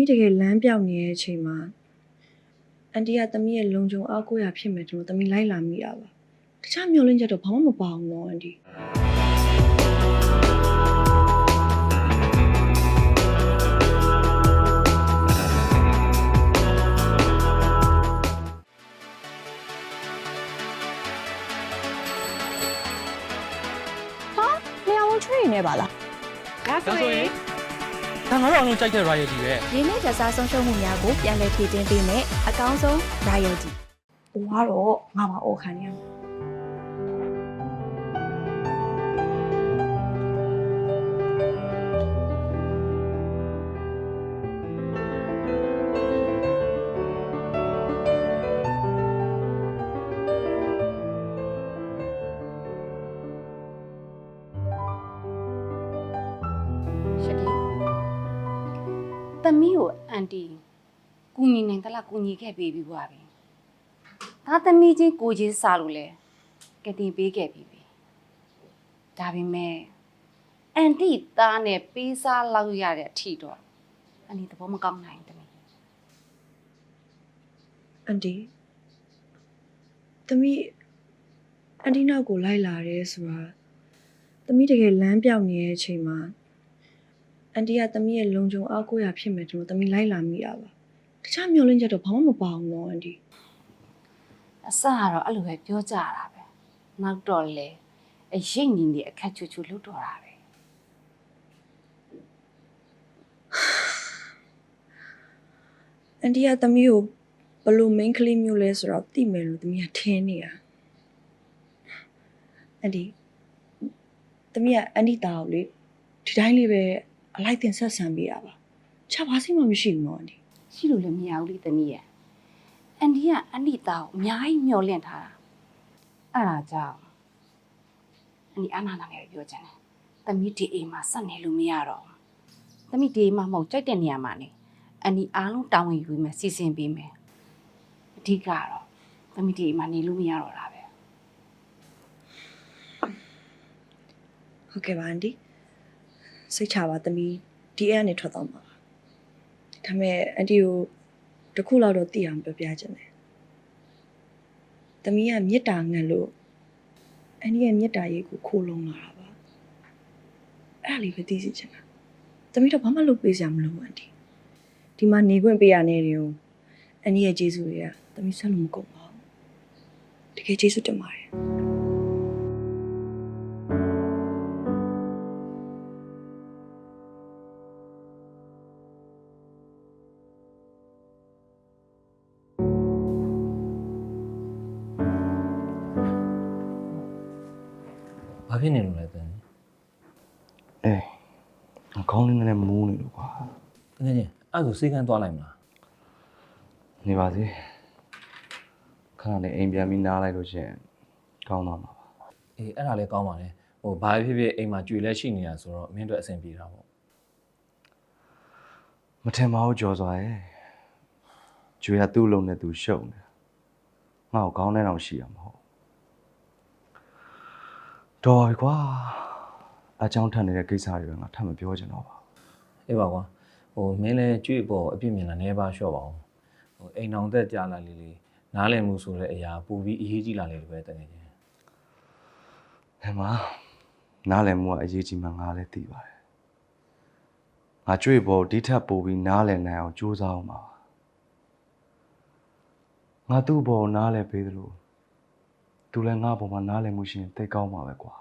ီးတကယ်လမ်းပြောင်းနေတဲ့အချိန်မှာအန်တီကသမီးရဲ့လုံခြုံအားကိုးရဖြစ်မယ်တို့သမီးလိုက်လာမိတာပါတခြားမျောလင့်ချက်တော့ဘာမှမပါဘူးနော်အန်တီလျှော်ဝန်ချွေးနေပါလားဒါဆိုရင် ဒါငါတို့အောင်လုံးကြိုက်တဲ့ royalty ပဲရင်းနှီးကြစားဆုံးရှုံးမှုများကိုပြန်လည်ဖြည့်တင်းပေးမယ်အကောင်းဆုံး royalty ဘွားတော့ငါမအော်ခံနေရမှာ သမီးကိုအန်တီကူညီနိုင်တလားကူညီခဲ့ပေးပြီးွားပြီဒါသမီးချင်းကိုချင်းစားလို့လဲကတင်ပေးခဲ့ပြီးပြီဒါပေမဲ့အန်တီသားနဲ့ပေးစားလောက်ရတဲ့အထီတော့အန်တီသဘောမကောင်းနိုင်သမီးအန်တီသမီးအန်တီနောက်ကိုလိုက်လာတယ်ဆိုတာသမီးတကယ်လမ်းပြောင်းနေတဲ့အချိန်မှာ အန်တီကသမီးရဲ့လုံခြုံအားကိုးရဖြစ်မယ်တို့သမီးလိုက်လာမိတာပါတခြားမျောလင့်ချက်တော့ဘာမှမပါဘူးနော်အန်တီအစကတော့အဲ့လိုပဲပြောကြတာပဲနောက်တော့လေအရင်ညီနေအခက်ချူချူလုပ်တော့တာပဲအန်တီကသမီးကိုဘယ်လို main ကလေးမျိုးလဲဆိုတော့သိမယ်လို့သမီးကထင်နေတာအန်တီသမီးကအန်တီသားကိုလေဒီတိုင်းလေးပဲ အလိုက်တင်ဆက်ဆံပေးတာပါချပါစိမှမရှိဘူးနော်အန်တီရှိလို့လည်းမရဘူးလေသမီးရဲ့အန်ဒီကအန်ဒီသားကိုအများကြီးမျောလင့်ထားတာအဲ့ဒါကြောင့်အန်ဒီအနာနာနဲ့ပြောချင်တယ်သမီးဒီအိမ်မှာဆက်နေလို့မရတော့ဘူးသမီးဒီအိမ်မှာမဟုတ်ကြိုက်တဲ့နေရာမှာနေအန်ဒီအားလုံးတာဝန်ယူပြီးမယ်စီစဉ်ပေးမယ်အဓိကတော့သမီးဒီအိမ်မှာနေလို့မရတော့တာပဲဟုတ်ကဲ့ပါအန်တီ စိတ်ချပါသမီးဒီအဲ့ကနေထွက်တော့မှာပါဒါပေမဲ့အန်တီကိုတစ်ခုလောက်တော့သိအောင်ပြောပြချင်တယ်သမီးကမေတ္တာငတ်လို့အန်တီရဲ့မေတ္တာရေးကိုခိုးလုံးလာတာပါအဲ့ဒါလေးပဲသိစီချင်တာသမီးတော့ဘာမှလုပ်ပေးစရာမလိုဘူးအန်တီဒီမှာနေခွင့်ပေးရနေတယ်ကိုအန်တီရဲ့ကျေးဇူးတွေကသမီးဆက်လို့မကုန်ပါဘူးတကယ်ကျေးဇူးတင်ပါတယ် ဘာဖြစ်နေလို့လဲတန်းအေးအကောင်းလေးနဲ့မူးနေလို့ကွာတကယ်ချင်းအဲ့ဒါဆိုစေကန်းသွားလိုက်မလားနေပါစေခဏလေးအိမ်ပြန်ပြီးနားလိုက်လို့ရှရင်ကောင်းသွားမှာပါအေးအဲ့ဒါလည်းကောင်းပါလေဟိုဘာဖြစ်ဖြစ်အိမ်မှာကြွေလဲရှိနေတာဆိုတော့မင်းတို့အဆင်ပြေတာပေါ့မထင်ပါဘူးကြော်စွာရဲ့ကျွေးရသူ့လုံးနဲ့သူရှုပ်နေငါ့ကိုကောင်းတဲ့အောင်ရှိရမှာမဟု တ်တော်ပြီကွာအကြောင်းထပ်နေတဲ့ကိစ္စတွေပဲငါထပ်မပြောချင်တော့ပါဘူးအေးပါကွာဟိုမင်းလည်းကြွေပေါ်အပြစ်မြင်လာနေပါလျှော့ပါအောင်ဟိုအိမ်အောင်သက်ကြာလာလေးလေးနားလည်မှုဆိုတဲ့အရာပိုပြီးအရေးကြီးလာလေလို့ပဲတကယ်ချင်းဟဲ့မနားလည်မှုကအရေးကြီးမှငါလည်းသိပါတယ်ငါကြွေပေါ်ဒီထက်ပိုပြီးနားလည်နိုင်အောင်ကြိုးစားအောင်ပါငါသူ့ဘောနားလည်ပေးသလို သူလည်းငါ့ဘောမှာနားလည်မှုရှိရင်သိကောင်းပါပဲကွာ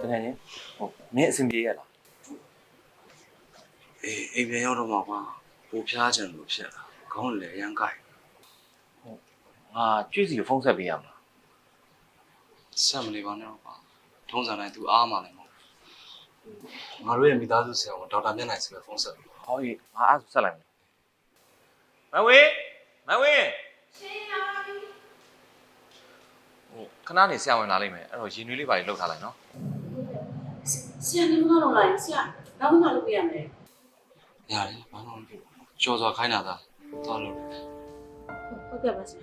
တကယ်ချင်းဟိုမင်းအဆင်ပြေရလားအေးအိမ်ပြန်ရောက်တော့မှကွာပူဖျားချင်လို့ဖြစ်လာ ခေါင်းလည်းရမ်းကိုက်ငါကြွေစီကိုဖုန်းဆက်ပေးရမလားဆက်မနေပါနဲ့တော့ကွာထုံးစံတိုင်းသူအားမှလည်းမဟုတ်ဘူးငါတို့ရဲ့မိသားစုဆရာကဒေါက်တာမျက်နှာစီပဲဖုန်းဆက်ပြီးဟောအေးငါအဲ့ဒါဆိုဆက်လိုက်မယ်မဝေမဝေရှင်လာပြီဟိုခဏနေဆရာဝင်လာလိမ့်မယ်အဲ့တော့ရင်နွေးလေးပါလေးလှုပ်ထားလိုက်နော်ဆရာနေမကတော့လာရင်ဆရာနောက်မှလုပ်ပြရမယ်ရတယ်ဘာမှမဖြစ်ဘူးကြော်စွာခိုင်းတာသာ သွားလို့ဟုတ်ကဲ့ပါဆရာ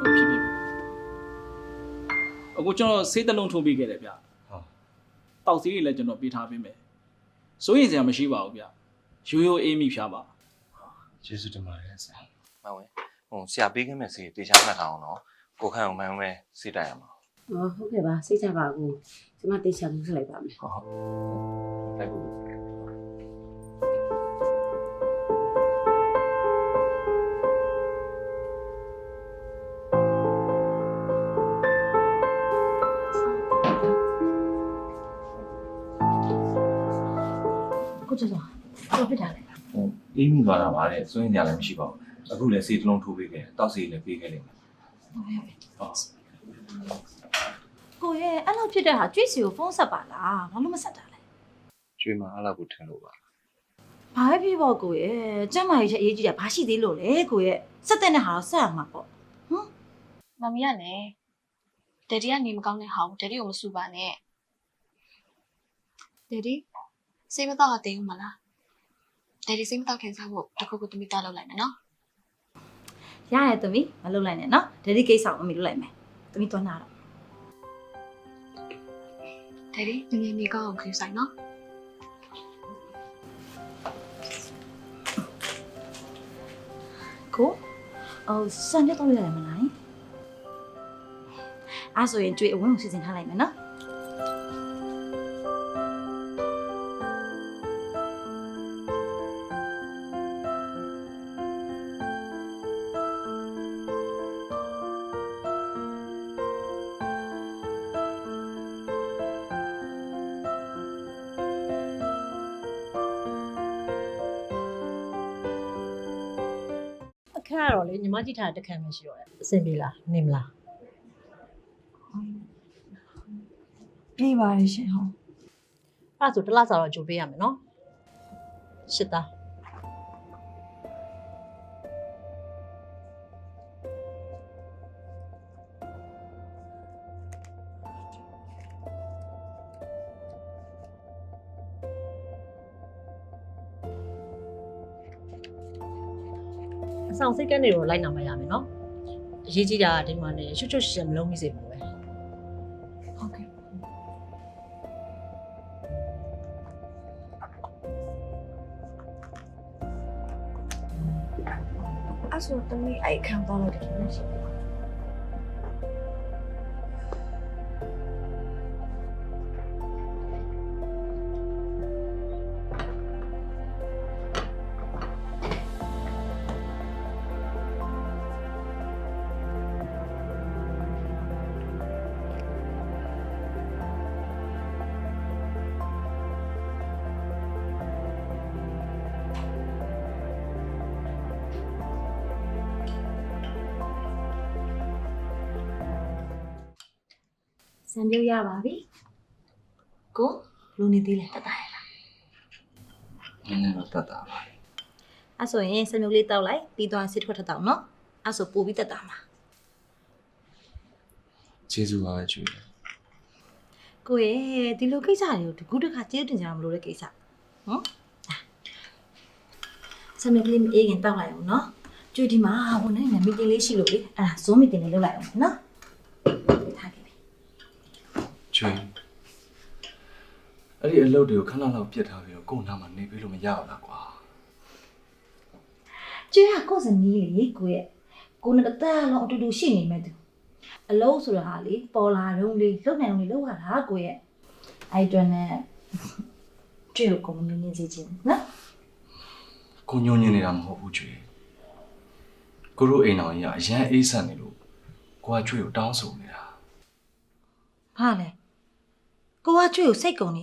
ဟုတ်ဖြစ်ဖြစ်အခုကျွန်တော်ဆေးတစ်လုံးထိုးပေးခဲ့တယ်ဗျဟု တ်တောက်ဆေးတွေလည်းကျွန်တော်ပေးထားပေးမယ်စိုးရင်စရာမရှိပါဘူးဗျရိုးရိုးအေးမိဖြားပါကျေးဇူးတင်ပါတယ်ဆရာမှန်ဝင်ဟိုဆရာပေးခဲ့မဲ့စီတေချာမှတ်ထားအောင်နော်ကိုခန့်အောင်မှန်မဲစိတ်တိုက်ရမှာဟောဟုတ်ကဲ့ပါစိတ်ချပါဘူးကျွန်မတေချာမှုဆက်လိုက်ပါမယ်ဟုတ်ဟုတ်လိုက်ဖို့ အေးမိသွားတာပါတဲ့စိုးရင်စရာလည်းမရှိပါဘူးအခုလည်းစေးတစ်လုံးထိုးပေးခဲ့တယ်တောက်စီလည်းပေးခဲ့လိမ့်မယ်ဟုတ်ကိုရဲ့အဲ့လိုဖြစ်တဲ့ဟာကျွေးစီကိုဖုန်းဆက်ပါလားဘာလို့မဆက်တာလဲကျွေးမအားလောက်ကိုထင်လို့ပါဘာပဲဖြစ်ပေါ့ကိုရဲ့ကျမ်းမာရေးချက်အရေးကြီးတာဘာရှိသေးလို့လဲကိုရဲ့ဆက်တဲ့နဲ့ဟာတော့ဆက်ရမှာပေါ့မမီကလည်းဒက်ဒီကနေမကောင်းတဲ့ဟာကိုဒက်ဒီကိုမစူပါနဲ့ဒက်ဒီစိတ်မတော့သေးဘူးမလား ဒက်ဒီစိတ်မတော့ခင်စားဖို့တခုခုတမိတော့လောက်လိုက်မယ်နော်ရတယ်သမီးမလုပ်လိုက်နဲ့နော်ဒယ်ဒီကိစ္စကိုအမေလုပ်လိုက်မယ်သမီးသွားနာတော့ဒက်ဒီငငယ်နေကောင်းအောင်ခင်ဆိုင်နော်ကိုအော်စံပြတ်တော့ရတယ်မလားအဲ့ဆိုရင်ကျွေးအဝန်းကိုစီစဉ်ထားလိုက်မယ်နော် က်ကတော့လေညီမကြည့်ထားတဲ့တစ်ခန်းပဲရှိတော့တယ်အဆင်ပြေလားနေမလားပြေးပါရဲ့ရှင်ဟုတ်အဲ့ဒါဆိုတစ်လစာတော့ကြိုပေးရမယ်နော်ရှစ်သား အဆောင်စိတ်ကနေတော့လိုက်နာမရမယ်နော်အရေးကြီးတာကဒီမှာနေချွတ်ချွတ်ရှင်မလုံးမိစေဘူးပဲဟုတ်ကဲ့အဲ့ဆိုတမီးအဲ့ခံသွားလိုက်တယ်နော်ရှင် စံပြရပါပြီကိုလူနေသေးလဲတတရလားနည်းနည်းတော့တတ်တာပါအဲ့ဆိုရင်စံမျိုးလေးတောက်လိုက်ပြီးသွားစစ်ထွက်ထတောက်နော်အဲ့ဆိုပို့ပြီးတက်တာမှာကျေးဇူးပါပဲကျွေးကိုရဲ့ဒီလိုကိစ္စတွေကိုတကူးတခါကျေးတင်ကြမလို့တဲ့ကိစ္စဟမ်စံမျိုးလေးမအေးခင်တောက်လိုက်အောင်နော်ကျွေးဒီမှာဝန်ထမ်းတွေမီတင်လေးရှိလို့လေအဲ့ဒါ Zoom meeting လေးလုပ်လိုက်အောင်နော်ထားခဲ့ပြီ ကျွေး အဲ့ဒီအလုပ်တွေကိုခဏလောက်ပြစ်ထားပြီးတော့ကို့နားမှာနေပြီးလို့မရဘူးလားကွာကျွေးကကိုယ့်ဇနီးလေကိုရဲ့ကိုနဲ့တသက်လုံးအတူတူရှိနေမဲ့သူအလုံးဆိုတာဟာလေပေါ်လာတော့လေလုံနိုင်အောင်လေလောက်ရတာကိုရဲ့အဲ့အတော့နဲ့ကျွေးကိုကိုမင်းနေစီချင်းနော်ကိုညွန့်ညင်နေတာမဟုတ်ဘူးကျွေးကိုတို့အိမ်တော်ကြီးကအရန်အေးဆက်နေလို့ကိုကကျွေးကိုတောင်းဆိုနေတာဘာလဲကိုကကျွေးကိုစိတ်ကုန်နေ